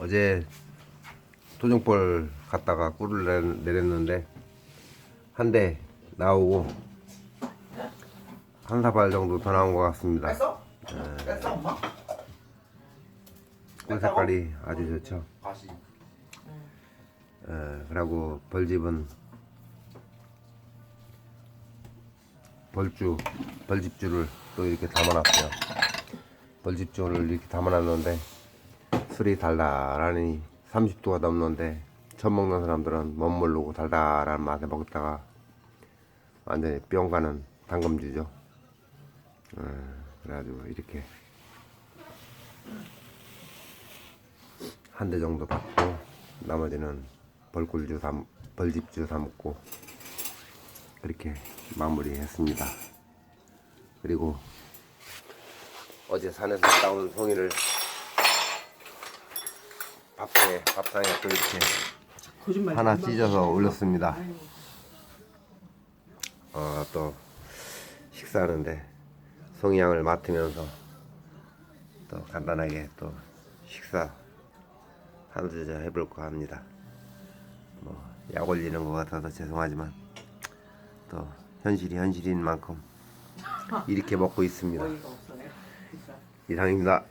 어제 토종벌 갔다가 꿀을 내- 내렸는데 한 대 나오고 한 사발 정도 더 나온 것 같습니다. 뺐어? 뺐어 엄마? 꿀 색깔이 아주 좋죠. 다시 에, 그리고 벌집은 벌주, 벌집주를 또 이렇게 담아놨어요. 벌집주를 이렇게 담아놨는데 술이 달달하니 30도가 넘는데 처음 먹는 사람들은 못 모르고 달달한 맛에 먹다가 완전히 뿅 가는 당금주죠. 에, 그래가지고 이렇게 한 대 정도 받고 나머지는 벌꿀주 다 벌집주 다 먹고 그렇게 마무리했습니다. 그리고 어제 산에서 따온 송이를 밥상에 밥상에 또 이렇게 거짓말 하나 좀. 찢어서 올렸습니다. 어, 또 식사하는데 송이향을 맡으면서 또 간단하게 또 식사 한수저 해볼까 합니다. 뭐 약 올리는 것 같아서 죄송하지만 또 현실이 현실인 만큼 이렇게 먹고 있습니다. 이상입니다.